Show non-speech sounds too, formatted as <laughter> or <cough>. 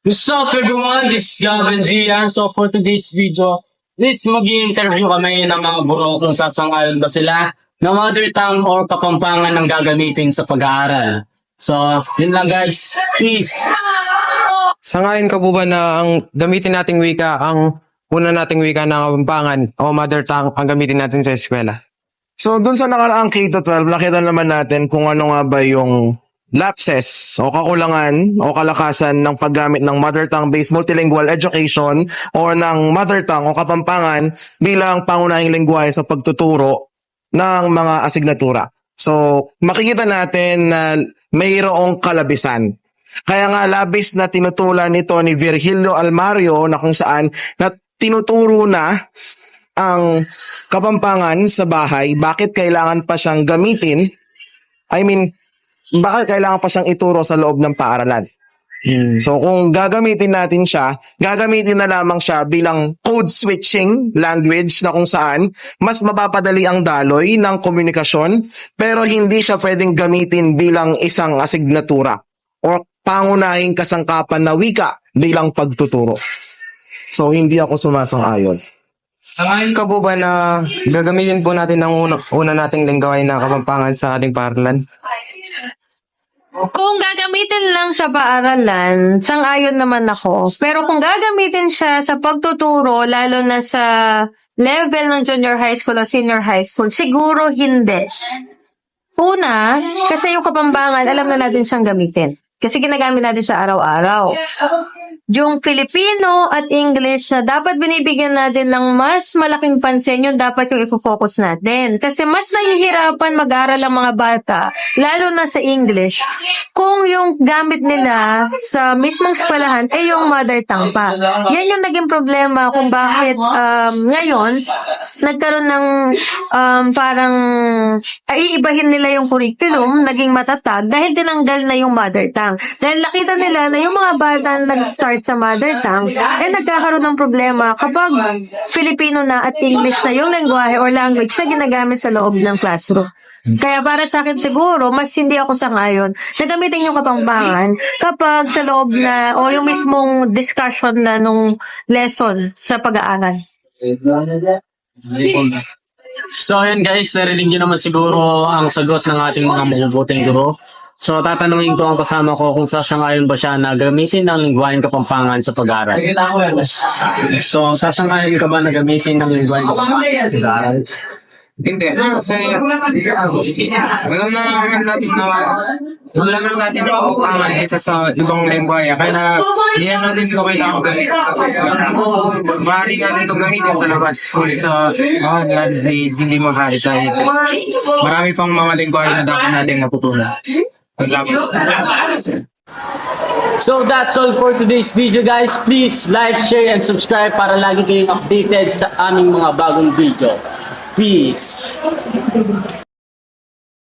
What's up everyone? This is Gavin Zian. So for today's video, this mag interview kami ng mga guro kung sasang-ayon ba sila na mother tongue or kapampangan ng gagamitin sa pag-aaral. So, yun lang guys. Peace! Sangayon ka po ba na ang gamitin nating wika, ang una nating wika na kapampangan o mother tongue ang gamitin natin sa eskwela? So, dun sa nakaraang K-12, nakita naman natin kung ano nga ba yung lapses o kakulangan o kalakasan ng paggamit ng mother tongue-based multilingual education or ng mother tongue o kapampangan bilang pangunahing lingwahe sa pagtuturo ng mga asignatura. So, makikita natin na mayroong kalabisan. Kaya nga labis na tinutulan nito ni Virgilio Almario na kung saan na tinuturo na ang kapampangan sa bahay, bakit kailangan pa siyang gamitin? I mean, bakit kailangan pa siyang ituro sa loob ng paaralan? So kung gagamitin natin siya, gagamitin na lamang siya bilang code switching language na kung saan mas mapapadali ang daloy ng komunikasyon pero hindi siya pwedeng gamitin bilang isang asignatura o pangunahing kasangkapan na wika bilang pagtuturo. So hindi ako sumasang-ayon. Sangayon ka po ba na gagamitin po natin ang una, una nating lingwahe na kapampangan sa ating paaralan? Kung gagamitin lang sa paaralan, sang-ayon naman ako. Pero kung gagamitin siya sa pagtuturo, lalo na sa level ng junior high school o senior high school, siguro hindi. Una, kasi yung kapambangan, alam na natin siyang gamitin. Kasi ginagamit natin siya araw-araw. Yung Filipino at English na dapat binibigyan natin ng mas malaking pansin, yun dapat yung ifocus natin. Kasi mas nahihirapan mag-aral ang mga bata, lalo na sa English, kung yung gamit nila sa mismong eskwelahan ay yung mother tongue pa. Yan yung naging problema kung bakit um, ngayon, nagkaroon ng um, parang ay iibahin nila yung curriculum, naging matatag, dahil tinanggal na yung mother tongue. Dahil nakita nila na yung mga bata na nag-start sa mother tongue, eh nagkakaroon ng problema kapag Filipino na at English na yung lengguwahe or language na ginagamit sa loob ng classroom. Kaya para sa akin siguro, mas hindi ako sangayon na gamitin yung kapampangan kapag sa loob na o yung mismong discussion na nung lesson sa pag-aaral. So ayun guys, narinig nyo naman siguro ang sagot ng ating mga mabubuting guro. So tatanungin ko ang kasama ko kung sasangayon ba siya na gamitin ng lingwaheng kapampangan sa pag-aaral. So sasangayon ka ba na gamitin ng lingwaheng kapampangan sa pag-aaral? Hindi. Kasi alam na naman natin na wala na natin kapampangan isa sa ibang lingwahe. Kaya hindi na natin ito kailangan gamitin. Kasi maaari natin ito gamitin sa labas. Sulit na ah, ay hindi mahari dahil marami pang mga lingwahe na dapat natin natutunan. <laughs> So that's all for today's video guys. Please like, share, and subscribe para lagi kayong updated sa aming mga bagong video. Peace!